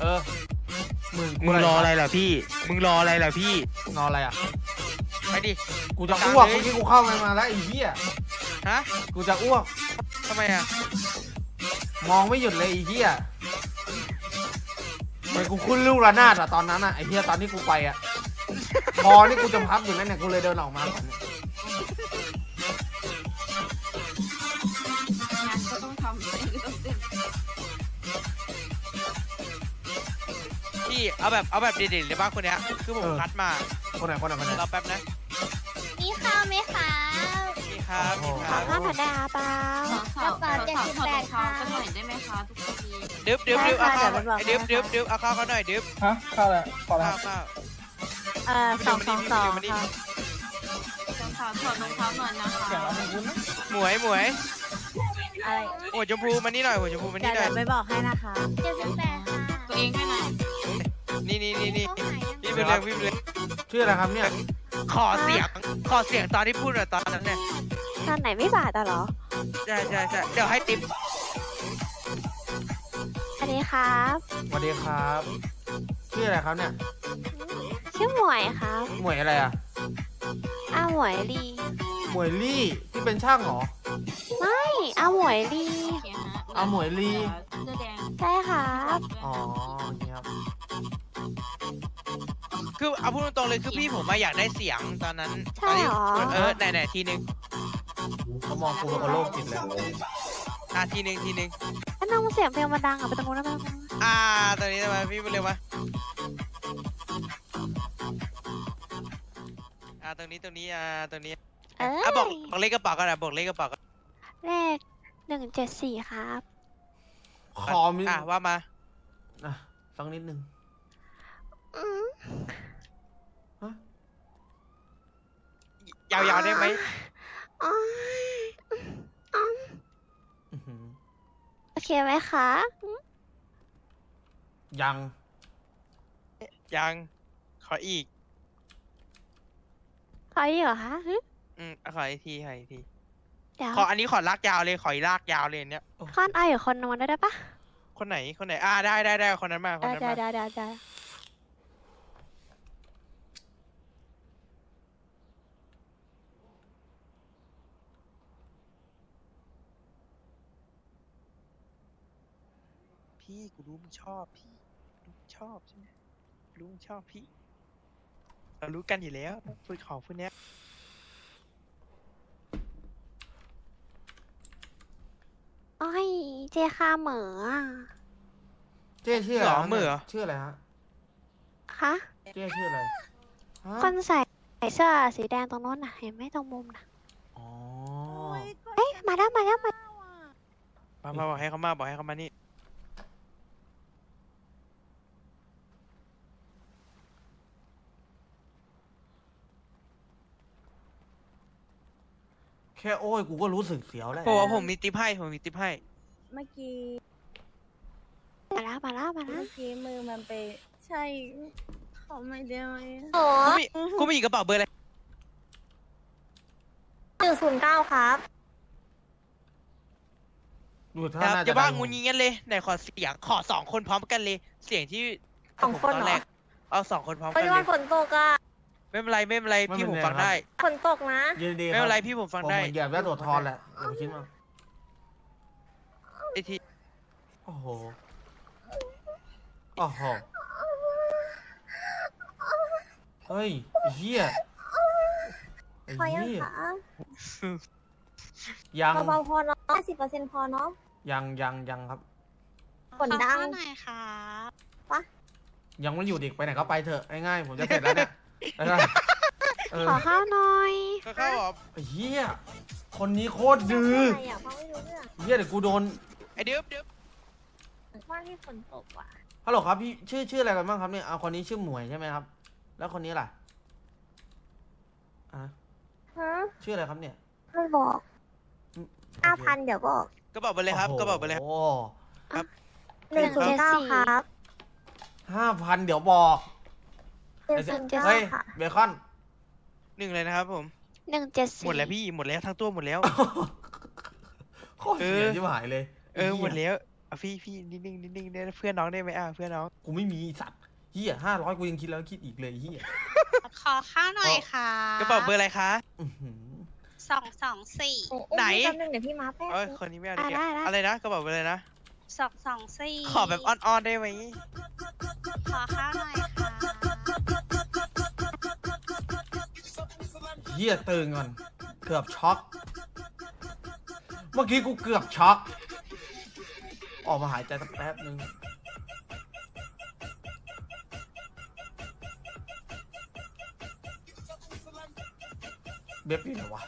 เออหมื่นมึงรออะไรล่ะพี่ มึงรออะไรล่ะพี่ รออะไรอะ ไปดิ กูจะตามอ้วกเลยเมื่อกี้กูเข้ามามาแล้วไอ้เหี้ยฮะ กูจะอ้วก ทำไมอะ มองไม่หยุดเลยไอ้เหี้ยเหมือนกูขึ้นลูกระนาดอะตอนนั้นอะไอ้เหี้ยตอนที่กูไปอะคอนี่กูจะพับอยู่นั่นเนี่ยกูเลยเดินออกมาก่อนเนี่ย พี่เอาแบบเอาแบบเด็ดๆเลยบ้างคนเนี้ยคือผมคัดมาคนไหนคนไหนคนไหนรอแป๊บนะมีข้าวไหมคะนี่ครับโอ้นี่โหครับข้าวผัดดาเปล่าขอสาวขอสาวถอดรองเท้ากันหน่อยได้ไหมคะทุกคนดึบดึบดึบเอาข้าวได้ค่ะไอ้ดึบดึบดึบเอาข้าวเขาหน่อยดึบฮะข้าวอะไรขออะไรข้าวข้าวเอ่อสองสองสองมานี่ค่ะรองเท้าถอดรองเท้าหน่อยนะคะเสียงเราไม่คุ้นนะหมวยหมวยอะไรหัวชมพูมานี่หน่อยหัวชมพูมาเดี๋นี่ยวหน่อยเดี๋ยวไปบอกให้นะคะเจ็ดสิบแปดค่ะตัวเองด้วยนะ นี่นี่นี่นี่ต้องหายังพี่ไปเลยพี่ไปเลยชื่ออะไรครับเนี่ยขอเสียง ขอเสียงตอนที่พูดหน่อยตอนนั้นเนี่ยตอนไหนไม่บาดอะเหรอ ใช่ใช่ใช่เดี๋ยวให้ติ๊บอันนี้ครับ สวัสดีครับ ชื่ออะไรครับเนี่ย ชื่อหมวยครับหมวยอะไรอะอ้าหมวยลีหมวยลี่ที่เป็นช่างเหรอไม่อ้าหมวยลีโอเคฮะเอาหมวยลีเสื้อแดงใช่ครับ อ๋อโอเคครับ คือเอาพูดตรงๆเลยคือพี่ผมมาอยากได้เสียงตอนนั้นใช่เหรอตอนที่เออไหนไหนทีนึงเขามองกูเป็นคนโรคจิตแล้วอะทีนึงทีนึงถ้าน้องเสียงเพลงมาดังอะไปตรงนู้นได้ไหมอ่าตอนนี้ทำไมพี่ไปเร็วมาอ่าตรงนี้ตรงนี้อ่าตรงนี้เอ้อะบอกยบอกเลขกระเป๋ากันอะบอกเลขกระเป๋ากันเลขหนึ่งเจ็ดสี่ครับ คอมีอะว่ามาอะสักนิดนึง อืม ยาวๆได้ไหมอ๋ออ๋ออื้อหือโอเคไหมคะยังยังขออีกขออีกเหรอคะหึอืมอะขออีกทีขออีกที เดี๋ยวขออันนี้ขอลากยาวเลยขออีกลากยาวเลยอันเนี้ยค้อนไออยู่คนนึงมาได้ได้ปะคนไหนคนไหนอ่าได้ได้ได้คนนั้นมาคนได้นั้นได้มาได้ได้ได้ พี่ กูรู้มึงชอบพี่รู้มึงชอบใช่ไหมรู้มึงชอบพี่ เรารู้กันอยู่แล้วพูดของพวกเนี้ยโอ้ยเจคาเหมออะเจ๊ชื่ออะไรหรอฮะมือเหรอชื่ออะไรฮะคะเจ๊ชื่ออะไรฮะคนใส่เสื้อสีแดงตรงโน้นน่ะ เห็นไหมตรงมุมน่ะ อ๋อเอ๊ะ มาแล้วมาแล้วมา มามาบอกให้เขามาบอกให้เขามานี่ แค่โอ้ยกูก็รู้สึกเสียวแล้วผมว่าผมมีติปให้ผมมีติปให้ เมื่อกี้มาแล้วมาแล้วมาแล้วเมื่อกี้มือมันไป ใช่เขาไม่ได้ไหมโอ้กูมีกูมีกระเป๋าเบอร์อะไรหนึ่งศูนย์เก้าครับดูท่าครับน่าอจะย่าบ้างได้งูงี้งั้นเลยไหนขอเสียงขอสองคนพร้อมกันเลย เสียงที่สองคนผมตอนเหรอแรกเอาสองคนพร้อมปักัจนจุเลบันยฝนตกอะ ไม่เป็นไรไม่เป็นไรพี่ผมฟังได้ฝนตกนะยินดีไม่เป็นไรพี่ผมฟังผมได้เหมือนเหยียบแล้วตัวทอนแหละอย่าไปคิดมากไอที่โอ้โหโอ้โหเฮ้ยไอ้เฮียไอ้พอยังเฮียคะยังเบาๆพอเนาะห้าสิบเปอร์เซ็นต์พอเนาะ ยังยังยังครับ ฝนดังหน่อยค่ะ ยังไม่อยู่เด็กไปไหนก็ไปเถอะง่ายๆผมจะเสร็จแล้วเนี่ย แล้วก็เออขอข้าวหน่อยก็เข้าบอกไอ้เฮียคนนี้โคตรดื้ออะไรอะฟังไม่รู้เรื่องเฮียเดี๋ยวกูโดนไอเดิบเดิบว่าที่ฝนตกว่ะฮัลโหลครับพี่ชื่อชื่ออะไรกันบ้างครับเนี่ยเอาคนนี้ชื่อหมวยใช่ไหมครับ แล้วคนนี้ล่ะอะฮะชื่ออะไรครับเนี่ยไม่บอกห้าพันเดี๋ยวบอกก็บอกไปเลยครับก็บอกไปเลยครับ โอ้หนึ่งศูนย์เก้าครับห้าพันเดี๋ยวบอก หนึ่งศูนย์เก้าเฮ้ยค่ะเบคอน หนึ่งเลยนะครับผม หนึ่งเจ็ดสี่หมดแล้วพี่หมดแล้วทั้งตัวหมดแล้ว โคตรเสียที่หายเลยเออหมดแล้วอะพี่พี่นิดนึงนิดนึงเนี่ยเพื่อนน้องได้ไหมอะเพื่อนน้องกูไม่มีสัตว์เฮียห้าร้อยกูยังคิดแล้วคิดอีกเลยเฮียขอข้าวหน่อยค่ะกระเป๋าเบอร์อะไรคะอื้อหือสองสองสี่โอ้อุ้มไหนพี่แป๊บนึงเดี๋ยวพี่มาแป๊บเอ้ยนึงคนนี้ไม่เอาอะดีกได้ว่าได้อะไรนะกระเป๋าเบอร์อะไรนะสองสองสี่ขอแบบอ่อนๆได้ไหมขอข้าวหน่อย เฮียตื่นก่อน เกือบช็อก เมื่อกี้กูเกือบช็อก ออกมาหายใจสักแป๊บนึงเบบอยู่ไหนวะ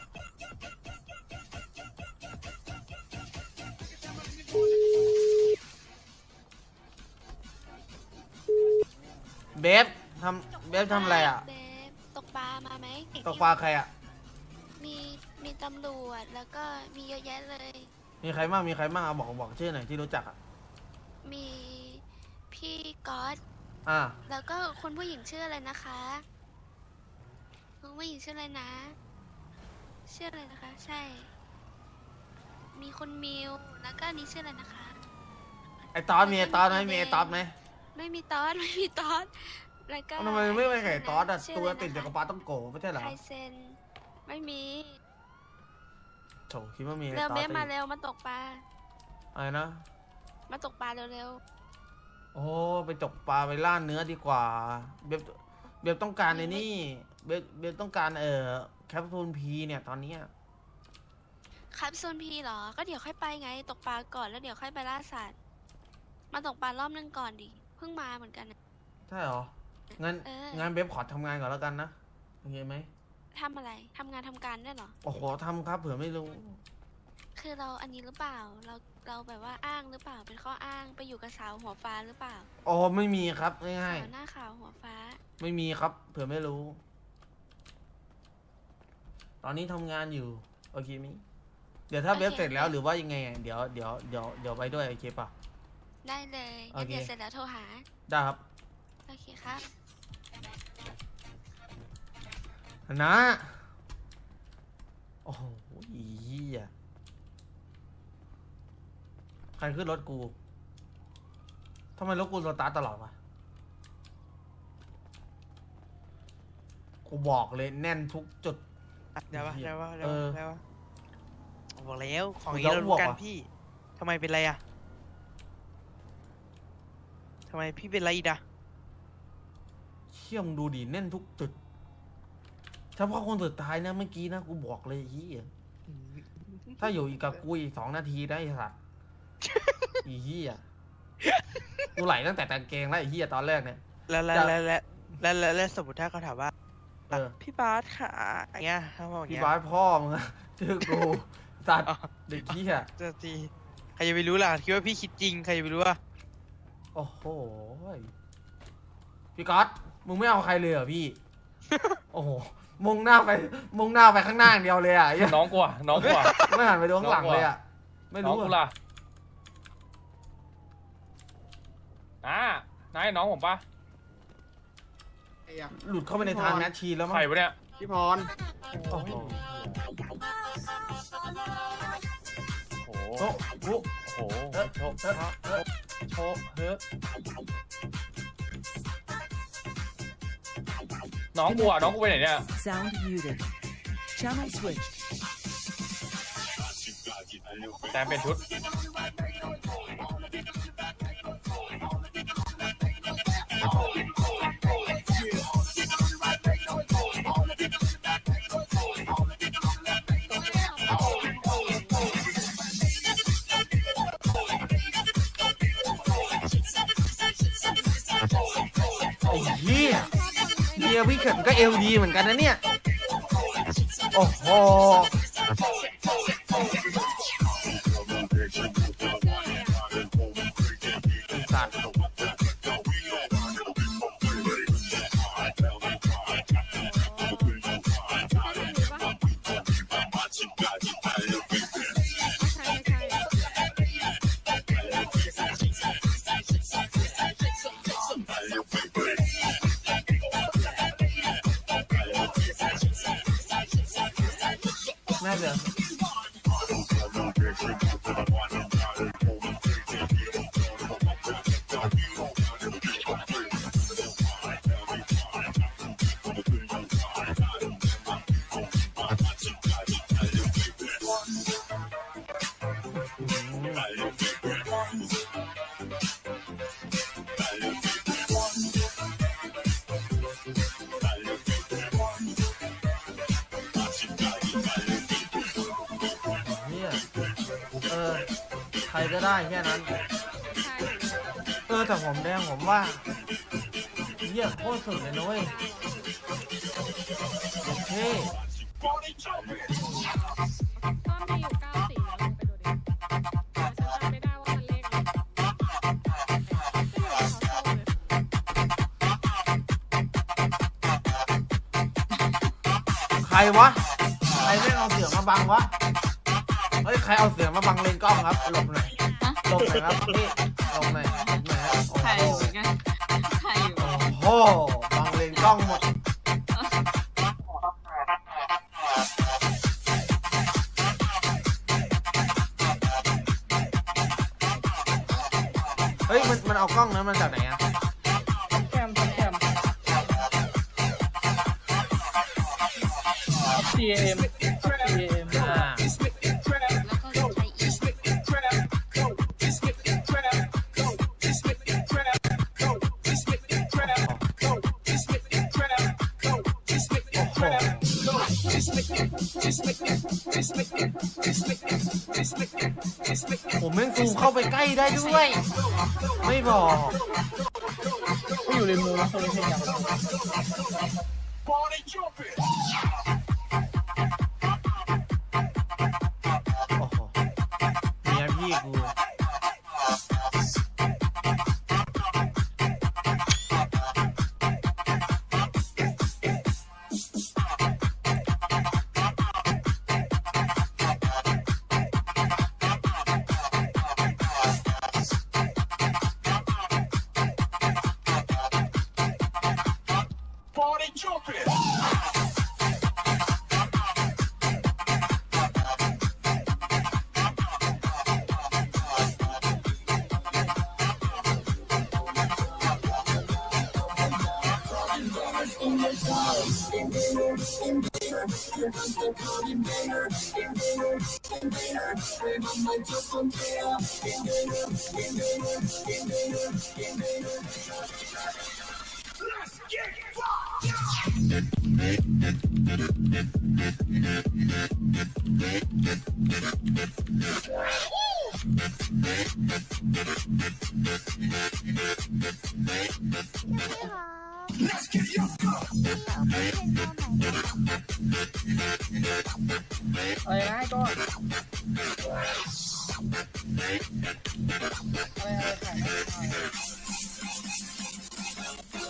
เบบทำเบบทำอะไรอะ เบ ฟตกปลามาไหมตกปลาใครอะ มีมีตำรวจแล้วก็มีเยอะแยะเลย มีใครบ้างมีใครบ้างเอาบอกบอกชื่อหน่อยที่รู้จักอะ มีพี่ก๊อตอ่า แล้วก็คนผู้หญิงชื่ออะไรนะคะคนผู้หญิงชื่ออะไรนะ ชื่ออะไรนะคะ ใช่ มีคนมิวแล้วก็อันนี้ชื่ออะไรนะคะ ไอตอนมีไอตอนไหมมีไอตอนไหมไม่มีตอสไม่มีตอส แล้วก็ทำไมไม่ไม่ไก่ตอนอะชื่ตัวอะไรติดจากกระปาต้องโกไม่ใช่เหรอไคเซนไม่มีโถคิดว่ามีไอเร็วตอนเบฟมาติดเร็วมาตกปลาอะไรนะ มาตกปลาเร็วโอ้ไปตกปลาไปล่าเนื้อดีกว่า เบบเบบต้องการในนี่ เบบเบบต้องการเอ่อแคปซูลพีเนี่ยตอนเนี้ยๆครับโซนพีเหรอ ก็เดี๋ยวค่อยไปไง ตกปลาก่อนแล้วเดี๋ยวค่อยไปล่าสัตว์มาตกปลารอบนึงก่อนดิเพิ่งมาเหมือนกันน่ะใช่เหรอ งั้นเออ งั้นเบบขอทำงานก่อนแล้วกันนะโอเคไหมทำอะไรทำงานทำการได้วยเหรอ โอ้โหทำครับเผื่อไม่รู้ คือเราอันนี้หรือเปล่า เราเราแบบว่าอ้างหรือเปล่า เป็นข้ออ้างไปอยู่กับสาวหัวฟ้าหรือเปล่าโอ้ไม่มีครับง่ายสาวหน้าขาวหัวฟ้า ๆไม่มีครับ เผื่อไม่รู้ ตอนนี้ทำงานอยู่โอเคไหมเดี๋ยวถ้าโอเคเว็บเสร็จแล้วหรือว่ายังไงอะเดี๋ยวเดี๋ยวเดี๋ยวเดี๋ยวไปด้วยโอเคปะได้เลยโองั้นเค เดี๋ยวเสร็จแล้วโทรหา ได้ครับโอ เคครับนะ โอ้โหอีเหี้ยใครขึ้นรถกู ทำไมรถกูสตาร์ทตลอดวะ กูบอกเลยแน่นทุกจุดอะเดี๋ยววะเหี้ยเดี๋ยววะเอเดี๋ยวอวะเดี๋ยววะบอกแล้วของกูนี้จะเราอ้รู้วกกันว่ะพี่ทำไมเป็นไรอะทำไมพี่เป็นไรอีกอะเชี่ยมงดูดิแน่นทุกจุดเฉพาะคนสุดท้ายนะเมื่อกี้นะกูบอกเลยเฮียถ้าอยู่อีกกับกูอีกสองนาทีได้ไอ้สัตว์อีเฮียกูไหลตั้งแต่กางเกงแล้วไอ้เฮียตอนแรกเนี่ย แล้วแล้วจะแล้วแล้วแล้วแล้วแล้วสมมติถ้าเขาถามว่าเออ พี่บาสค่ะอย่างเงี้ยถ้าบอกอย่างพี่เงี้ยบาสพ่อมึงอะชื่อกูสัตว์อ๋อเด็กเฮียจะทีใครจะไปรู้ล่ะคิดว่าพี่คิดจริงใครจะไปรู้อะโอ้โหยพี่ก๊อต มึงไม่เอาใครเลยเหรอพี่ โอ้โหมุ่งหน้าไปมุ่งหน้าไปข้างหน้าอย่างเดียวเลยอะเหี้ยน้องกูอะน้องกูอะไม่หันไปดูข้างหลังเลยอะไม่น้องรู้กูอะล่ะอ่านายน้องผมปะหลุดเข้าไปในทางแมชชีนแล้วมั้งใครวะเนี่ยพี่พรโอ้โหโอ้โหโอ้โหโอ้โหเอ๊ะโชว์เอ๊ะเอ๊ะโชว์เฮ้ย น้องกูอะน้องกูไปไหนเนี่ย Sound muted. Channel switch. แต่เป็นชุด พี่เข็มก็เอลดีเหมือนกันนะเนี่ย โอ้โห น่ ก็ได้แค่นั้น เออแต่ผมแดงผมว่าเยี่ยโคตรสุดเลยนะเว้ยโอเคก็มีอยู่เก้าสีแล้วลองไปดูดิแต่ฉันจำไม่ได้ว่ามันเลขอะไรไม่อยู่ในเขาโซ่เลยใครวะ ใครไม่งเอาเสียงมาบังวะเฮ้ ยใครเอาเสียงมาบังเลนกล้องครับหลบหน่อยหลบหน่อยครับพี่หลบหน่อยหลบหน่อยฮะโอ้ใครโหอยู่กันใครอยู่โอ้โหบังเลนกล้องหมดเฮ้ยมันมันเอากล้องนั้นมาจากไหนอะแคมแคม CM ไปใกล้ได้ด้วย ไม่บอกไม่อยู่ในมือนะโซลูชันอย่างโอ้โหเมียพี่กู Yeah. อะไรนะไอ้ก้อนอะไรอะไรถ่ายนะ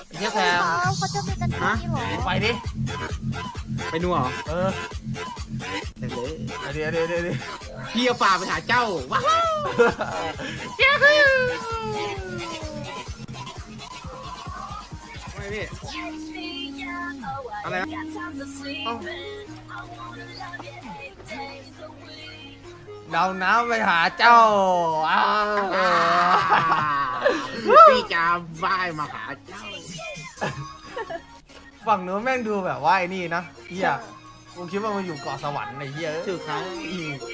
ไอ้เฮียแซมเขาเขาจะมีกันที่นี่เหรอไปดิ ไปนัวเหรอ เออเดี๋ยวเลยเดี๋ยวเดี๋ยวเดี๋ยวเดี๋ยวพี่เอาฝ่าไปหาเจ้า ว้าวไม่พี่ อะไรนะดาวน้ำไปหาเจ้าอ้าวพี่จะว่ายมาหาเจ้า ฝั่งนู้นแม่งดูแบบว่าไอ้นี่นะเฮียกูคิดว่ามันอยู่เกาะสวรรค์ไอ้เฮียถูกครับ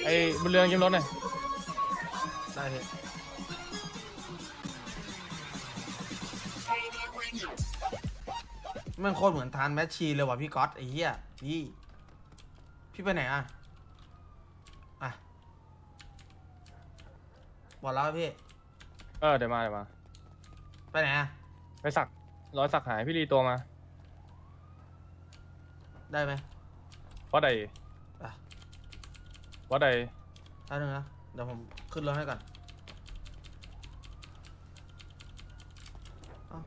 ไอ้บนเรืองยืมรถหน่อยได้เถอ แมันโคตรเหมือนทานแมชชีนเลยว่ะพี่ก๊อตไอ้เหี้ยพี่ พี่ไปไหนอะ อะ บอกแล้วพี่ เออเดี๋ยวมาเดี๋ยวมา ไปไหนอะ ไปสักร้อยสักหายพี่รีตัวมาได้ไหมวัดใดอะ วัดใดแป๊บนึงนะ เดี๋ยวผมขึ้นรถให้ก่อนเอ้า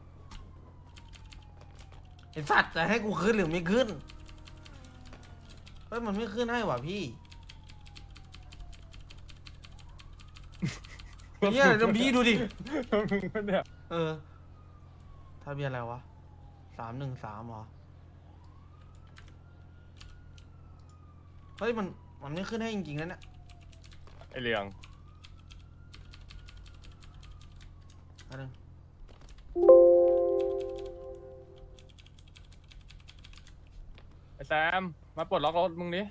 ไอสัตว์จะให้กูขึ้นหรือไม่ขึ้น เฮ้ย มันไม่ขึ้นให้ว่ะพี่เนี่ยเดี๋ยวพี่ดูดิ มึงก็เนี่ยเออทะเบียนอะไรวะสามหนึ่งสามเหรอ เฮ้ย มันมันไม่ขึ้นให้จริงๆนะเนี่ยไอเรืองอันนึงไอ แซม มาปลดล็อกรถมึงดิ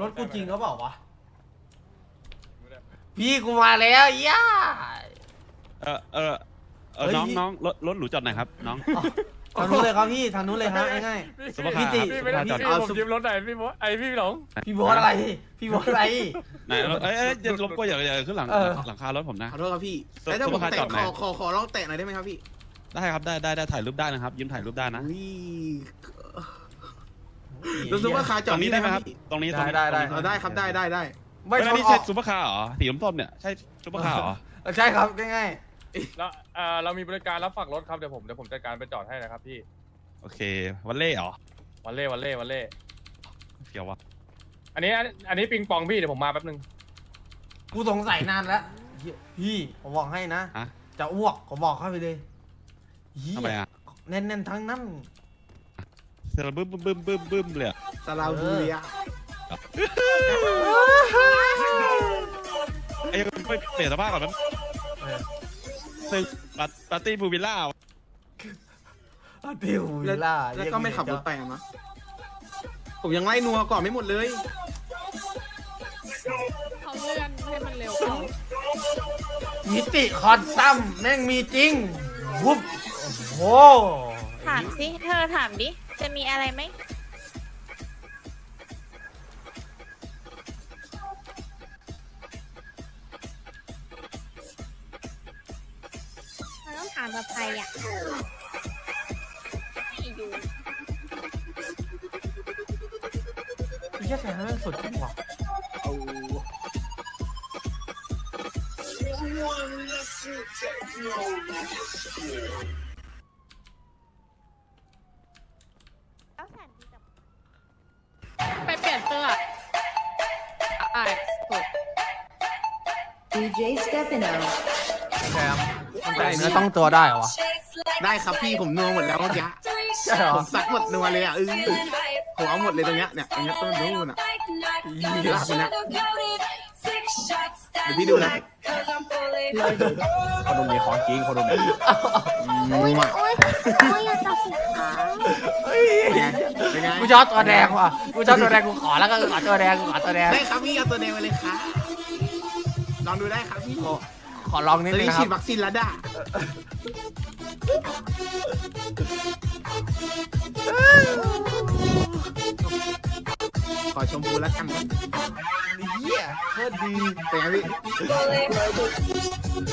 รถกูจริงเขาบอกวะ พี่กูมาแล้วย่า เออเออเออเฮ้ยน้องพี่ น้องรถรถหนูจอดไหนอยครับน้องอ๋อทางนู้นเลยครับพี่ทางนู้นเลยฮะง่ายซุปๆเปอร์คาพี่ร์ติพี่ไม่ได้พี่เอาผมซุปยืมรถหน่อยพี่โบทไอพี่หลงพี่โบอสอะไร พี่โบอสอะไร ไหนเอ้ยเอ้ยอย่ารบกวนอย่าอย่าขึ้นหลังเออ หลังคารถผมนะ ขอโทษครับพี่ซุปแล้วถ้าผมซุปเปอร์คาร์แตะจอดไหขนอขอขอลองแตะหน่อยได้ไหมครับพี่ ได้ครับได้ได้ได้ถ่ายรูปได้นะครับ ยืมถ่ายรูปได้นะอุ้ยแล้วซุปเปอร์คาร์จตอรดงนี้นี่ได้ได้ไหไหมมคครัรับบตรงนี้ตรงนี้ได้ได้ ตรงนี้เอาได้ครับได้ได้ได้ไม่เฮ้ยชอันนนี้อใช่อกซุปเปอร์คาร์เหรอสีส้มๆเนี่ยใช่ซุปเปอร์คาร์เหรอเออใช่ครับง่ายแล้วเอ่อเรามีบริการรับฝากรถครับเดี๋ยวผมเดี๋ยวผมจัดการไปจอดให้นะครับพี่โอเควันเล่เหรอวันเล่วันเล่วันเล่เกี่ยววะอันนี้อันอันนี้ปิงปองพี่เดี๋ยวผมมาแป๊บนึงๆกูสงสัยนานแล้วเหี้ยพี่ผมบอกให้นะ ฮะจะอ้วกผมบอกเข้าไปเลย เหี้ยทำไมอะแน่นๆทั้งนั้นเสร็จแล้วบึ้มบึ้มบึ้มบึ้มบึ้มเลยอะซาลาบูเรียไอ้ยังไม่เปลี่ยนสภาพก่อนมันเออซึ่งปาร์ปาร์ตี้พูวิลล่าอะติววิแล้วลล่าแล้วก็ไม่ขับรถไปอะมะผมยังไล่นัวก่อนไม่หมดเลย เขาเลื่อนให้มันเร็วกว่ามิติคอนตัมแม่งมีจริงวุบโอ้โหถามสิเธอถามดิ จะมีอะไรไหมเราต้องถามกับใครอะไม่อยู่ไอ้เหี้ยแสงแม่งสุดจริงว่ะเอา DJ Stefano. แซมมันแต่เนื้อต้องตัวได้เหรอวะ ได้ครับพี่ผมนัวหมดแล้วเมื่อกี้ใช่เหรอ ผมซักหมดนัวเลยอะเออผมเอาหมดเลยตรงเนี้ยเนี่ยตรงเนี้ยต้นนู้นอะลากไปนะเดี๋ยวพี่ดูนะคนดมมีของจริงคนดมนัวโอ๊ยโอ๊ยอย่าตัดสินค้าเป็นไงเป็นไงกูชอบตัวแดงว่ะกูชอบตัวแดงกูขอแล้วก็ขอตัวแดงกูขอตัวแดงได้ครับพี่เอาตัวแดงไปเลยครับ ลองดูได้ครับพี่ขอขอลองนิดตอนนึงนี้นะคฉีรัดบวัคซีนแล้วด่าขอชมพูแล้วกันนะเหี้ยโคตรดีเป็นไงพี่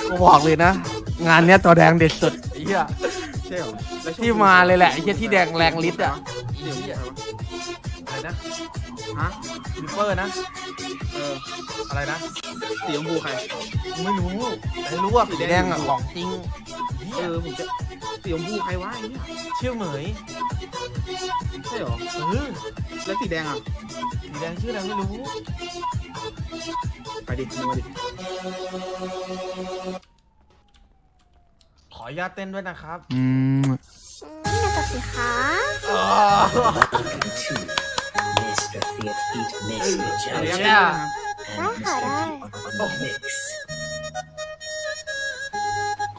กูบอกเลยนะ งานเนี้ยตัวแดงเด็ดสุดไอ้เหี้ยใช่เหรอแล้วชพูที่มาเลยแหละไอ้เหี้ยที่แดงแรงฤทธิ์อะเดี๋ยวพี่อะไรวะอะไรนะ ฮะลิปเปอร์นะ เออ อะไรนะ สีชมพูใคร ไม่รู้แต่รู้ว่าสีแดงอะของจริง เออ ผมจะสีชมพูใครวะไอ้เนี่ยชื่อเหมยใช่เหรอ เออ แล้วสีแดงอะ สีแดงชื่ออะไรไม่รู้ ไปดินัวดิ ขออนุญาตเต้นด้วยนะครับ อืมอย่าตัดสินค้าอ๋ อเอาเรียกเนี่ยได้ค่ะได้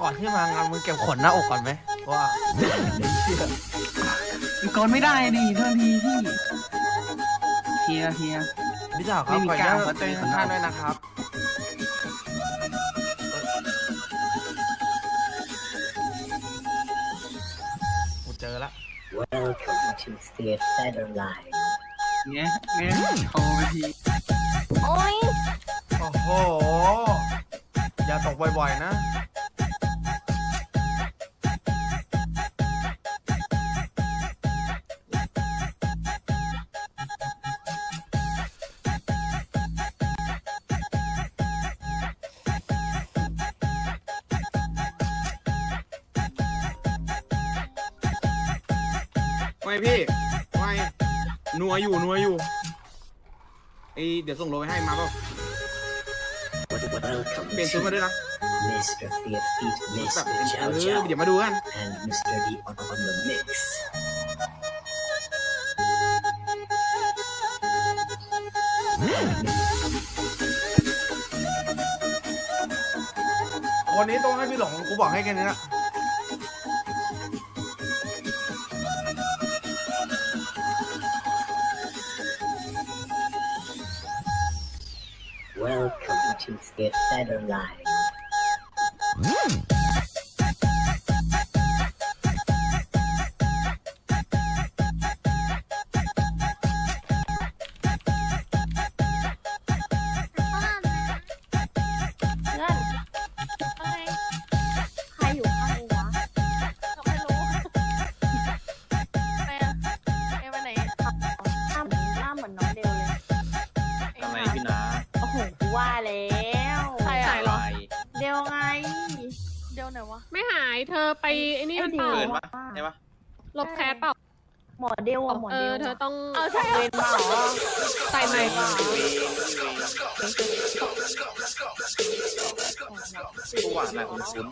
ก่อนที่มางานมึงเก็บขนหน้าอกก่อนไหมว่าก่อนไม่ได้ดิเท่าทีพี่เฮียเฮีย พี่สาวครับไม่มีขออนุญาตกล้าม เต้นข้างๆด้วยนะครับกูเจอละ เงี้ยเงี้ยโทรไปทีโอ๊ยโอ้โห อย่าตกบ่อยๆนะ ไอเดี๋ยวส่งโลไปให้มาเปล่าเปลี่ยนชุดมาด้วยนะแบบเออเดี๋ยวมาดูกันวันนี้ต้องให้พี่หลงกูบอกให้แค่นี้นะ to the Federline. อ ลบแคสเปล่าหมอเดียวอะหมอเอเดีอยวเธอต้องเอาใช่เวรมาเหรอใส่ใหม่ก่อนตัวหวานอะไรคุณคุ้น